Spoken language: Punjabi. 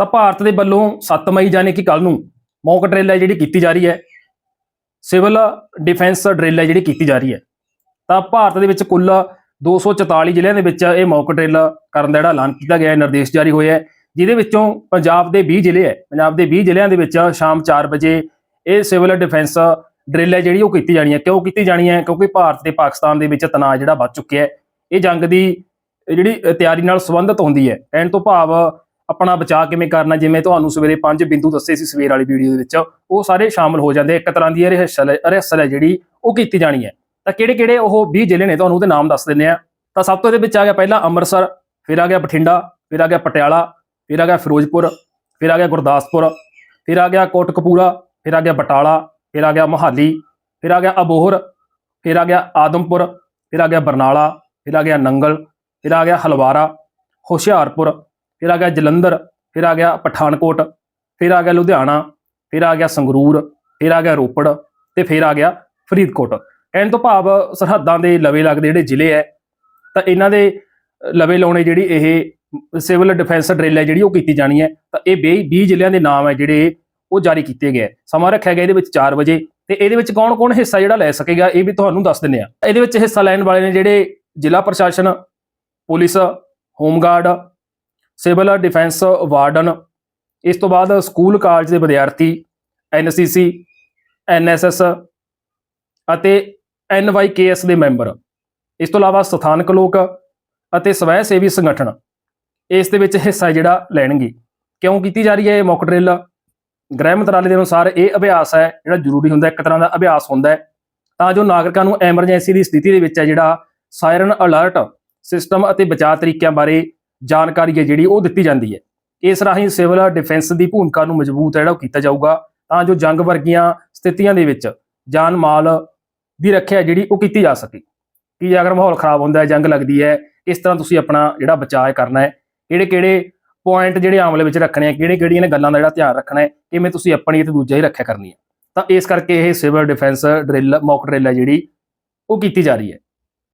ਤਾਂ ਭਾਰਤ ਦੇ ਵੱਲੋਂ 7 ਮਈ ਯਾਨੀ ਕਿ ਕੱਲ ਨੂੰ ਮੌਕ ਡਰਿਲ ਹੈ ਜਿਹੜੀ ਕੀਤੀ ਜਾ ਰਹੀ ਹੈ, ਸਿਵਲ ਡਿਫੈਂਸ ਡਰਿਲ ਹੈ ਜਿਹੜੀ ਕੀਤੀ ਜਾ ਰਹੀ ਹੈ। ਤਾਂ ਭਾਰਤ ਦੇ ਵਿੱਚ ਕੁੱਲ 244 ਜ਼ਿਲ੍ਹਿਆਂ ਦੇ ਵਿੱਚ ਇਹ ਮੌਕ ਡਰਿਲ ਕਰਨ ਦਾ ਜਿਹੜਾ ਐਲਾਨ ਕੀਤਾ ਗਿਆ ਹੈ, ਨਿਰਦੇਸ਼ ਜਾਰੀ ਹੋਇਆ ਹੈ। ਜਿਹਦੇ ਵਿੱਚੋਂ ਪੰਜਾਬ ਦੇ 20 ਜ਼ਿਲ੍ਹੇ ਹੈ, ਪੰਜਾਬ ਦੇ 20 ਜ਼ਿਲ੍ਹਿਆਂ ਦੇ ਵਿੱਚ ਸ਼ਾਮ 4 ਵਜੇ ਇਹ ਸਿਵਲ ਡਿਫੈਂਸ ਡਰਿਲ ਹੈ ਜਿਹੜੀ ਉਹ ਕੀਤੀ ਜਾਣੀ ਹੈ। ਕਿਉਂ ਕੀਤੀ ਜਾਣੀ ਹੈ? ਕਿਉਂਕਿ ਭਾਰਤ ਤੇ ਪਾਕਿਸਤਾਨ ਦੇ ਵਿੱਚ ਤਣਾਅ ਜਿਹੜਾ ਵੱਧ ਚੁੱਕਿਆ ਹੈ। ਇਹ ਜੰਗ ਦੀ ਜਿਹੜੀ ਤਿਆਰੀ ਨਾਲ ਸੰਬੰਧਿਤ ਹੁੰਦੀ ਹੈ। ਕਹਿਣ ਤੋਂ ਭਾਵ ਆਪਣਾ ਬਚਾਅ ਕਿਵੇਂ ਕਰਨਾ ਜਿਵੇਂ ਤੁਹਾਨੂੰ ਸਵੇਰੇ ਪੰਜ ਬਿੰਦੂ ਦੱਸੇ ਸੀ ਸਵੇਰ ਵਾਲੀ ਵੀਡੀਓ ਦੇ ਵਿੱਚ ਉਹ ਸਾਰੇ ਸ਼ਾਮਲ ਹੋ ਜਾਂਦੇ ਇੱਕ ਤਰ੍ਹਾਂ ਦੀ ਇਹ ਰਿਹਰਸਲ ਰਿਹਰਸਲ ਹੈ ਜਿਹੜੀ ਉਹ ਕੀਤੀ ਜਾਣੀ ਹੈ ਤਾਂ ਕਿਹੜੇ ਕਿਹੜੇ ਉਹ 20 ਜ਼ਿਲ੍ਹੇ ਨੇ ਤੁਹਾਨੂੰ ਉਹਦੇ ਨਾਮ ਦੱਸ ਦਿੰਨੇ ਆ ਤਾਂ ਸਭ ਤੋਂ ਇਹਦੇ ਵਿੱਚ ਆ ਗਿਆ ਪਹਿਲਾਂ ਅੰਮ੍ਰਿਤਸਰ ਫਿਰ ਆ ਗਿਆ ਬਠਿੰਡਾ ਫਿਰ ਆ ਗਿਆ ਪਟਿਆਲਾ ਫਿਰ ਆ ਗਿਆ ਫਿਰੋਜ਼ਪੁਰ ਫਿਰ ਆ ਗਿਆ ਗੁਰਦਾਸਪੁਰ ਫਿਰ ਆ ਗਿਆ ਕੋਟਕਪੂਰਾ ਫਿਰ ਆ ਗਿਆ ਬਟਾਲਾ ਫਿਰ ਆ ਗਿਆ ਮੋਹਾਲੀ ਫਿਰ ਆ ਗਿਆ ਅਬੋਹਰ ਫਿਰ ਆ ਗਿਆ ਆਦਮਪੁਰ ਫਿਰ ਆ ਗਿਆ ਬਰਨਾਲਾ ਫਿਰ ਆ ਗਿਆ ਨੰਗਲ ਫਿਰ ਆ ਗਿਆ ਹਲਵਾਰਾ ਹੁਸ਼ਿਆਰਪੁਰ ਫਿਰ ਆ ਗਿਆ ਜਲੰਧਰ, ਫਿਰ ਆ ਗਿਆ ਪਠਾਨਕੋਟ, ਫਿਰ ਆ ਗਿਆ ਲੁਧਿਆਣਾ, ਫਿਰ ਆ ਗਿਆ ਸੰਗਰੂਰ, ਫਿਰ ਆ ਗਿਆ ਰੋਪੜ ਤੇ ਫਿਰ ਆ ਗਿਆ ਫਰੀਦਕੋਟ। ਕਹਿਣ ਤੋਂ ਭਾਵ ਸਰਹੱਦਾਂ ਦੇ ਲਵੇ ਲੱਗਦੇ ਜਿਹੜੇ ਜ਼ਿਲ੍ਹੇ ਹੈ ਤਾਂ ਇਹਨਾਂ ਦੇ ਲਵੇ ਲਾਉਣੇ ਜਿਹੜੀ ਇਹ ਸਿਵਲ ਡਿਫੈਂਸ ਡਰਿਲ ਹੈ ਜਿਹੜੀ ਉਹ ਕੀਤੀ ਜਾਣੀ ਹੈ ਤਾਂ ਇਹ 20 ਜ਼ਿਲ੍ਹਿਆਂ ਦੇ ਨਾਮ ਹੈ ਜਿਹੜੇ ਉਹ ਜਾਰੀ ਕੀਤੇ ਗਏ ਸਮਾਂ ਰੱਖਿਆ ਗਿਆ ਇਹਦੇ ਵਿੱਚ 4 ਵਜੇ ਤੇ ਇਹਦੇ ਵਿੱਚ ਕੌਣ-ਕੌਣ ਹਿੱਸਾ ਜਿਹੜਾ ਲੈ ਸਕੇਗਾ ਇਹ ਵੀ ਤੁਹਾਨੂੰ ਦੱਸ ਦਿੰਨੇ ਆ। ਇਹਦੇ ਵਿੱਚ ਹਿੱਸਾ ਲੈਣ ਵਾਲੇ ਨੇ ਜਿਹੜੇ ਜ਼ਿਲ੍ਹਾ ਪ੍ਰਸ਼ਾਸਨ, police home guard civil defence warden, ਇਸ ਤੋਂ ਬਾਅਦ ਸਕੂਲ ਕਾਲਜ ਦੇ ਵਿਦਿਆਰਥੀ ਐਨਸੀਸੀ ਐਨਐਸਐਸ ਅਤੇ ਐਨਵਾਈਕੇਐਸ ਦੇ ਮੈਂਬਰ। ਇਸ ਤੋਂ ਇਲਾਵਾ ਸਥਾਨਕ ਲੋਕ ਅਤੇ ਸਵੈ ਸੇਵੀ ਸੰਗਠਨ, ਇਸ ਦੇ ਵਿੱਚ ਹਿੱਸਾ ਜਿਹੜਾ ਲੈਣਗੇ। ਕਿਉਂ ਕੀਤੀ ਜਾ ਰਹੀ ਹੈ ਇਹ ਮੌਕ ਡਰਿਲ ਗ੍ਰਹਿ ਮੰਤਰਾਲੇ ਦੇ ਅਨੁਸਾਰ ਇਹ ਅਭਿਆਸ ਹੈ ਜਿਹੜਾ ਜ਼ਰੂਰੀ ਹੁੰਦਾ ਇੱਕ ਤਰ੍ਹਾਂ ਦਾ ਅਭਿਆਸ ਹੁੰਦਾ ਹੈ। ਤਾਂ ਜੋ ਨਾਗਰਿਕਾਂ ਨੂੰ ਐਮਰਜੈਂਸੀ ਦੀ ਸਥਿਤੀ ਦੇ ਵਿੱਚ ਹੈ ਜਿਹੜਾ ਸਾਇਰਨ ਅਲਰਟ ਸਿਸਟਮ ਅਤੇ ਬਚਾਅ ਤਰੀਕਿਆਂ ਬਾਰੇ ਜਾਣਕਾਰੀ ਹੈ ਜਿਹੜੀ ਉਹ ਦਿੱਤੀ ਜਾਂਦੀ ਹੈ। ਇਸ ਰਾਹੀਂ ਸਿਵਲ ਡਿਫੈਂਸ ਦੀ ਭੂਮਿਕਾ ਨੂੰ ਮਜ਼ਬੂਤ ਹੈ ਜਿਹੜਾ ਉਹ ਕੀਤਾ ਜਾਊਗਾ, ਤਾਂ ਜੋ ਜੰਗ ਵਰਗੀਆਂ ਸਥਿਤੀਆਂ ਦੇ ਵਿੱਚ ਜਾਨ ਮਾਲ ਦੀ ਰੱਖਿਆ ਜਿਹੜੀ ਉਹ ਕੀਤੀ ਜਾ ਸਕੇ। ਕਿ ਅਗਰ ਮਾਹੌਲ ਖਰਾਬ ਹੁੰਦਾ ਹੈ, ਜੰਗ ਲੱਗਦੀ ਹੈ, ਇਸ ਤਰ੍ਹਾਂ ਤੁਸੀਂ ਆਪਣਾ ਜਿਹੜਾ ਬਚਾਅ ਕਰਨਾ ਹੈ। ਕਿਹੜੇ ਕਿਹੜੇ ਪੁਆਇੰਟ ਜਿਹੜੇ ਆਮਲੇ ਵਿੱਚ ਰੱਖਣੇ ਆ ਕਿਹੜੇ ਕਿਹੜੀਆਂ ਨੇ ਗੱਲਾਂ ਦਾ ਜਿਹੜਾ ਧਿਆਨ ਰੱਖਣਾ ਹੈ, ਕਿਵੇਂ ਤੁਸੀਂ ਆਪਣੀ ਤੇ ਦੂਜਾ ਹੀ ਰੱਖਿਆ ਕਰਨੀ ਹੈ। ਤਾਂ ਇਸ ਕਰਕੇ ਇਹ civil defence drill, mock drill ਹੈ ਜਿਹੜੀ ਉਹ ਕੀਤੀ ਜਾ ਰਹੀ ਹੈ।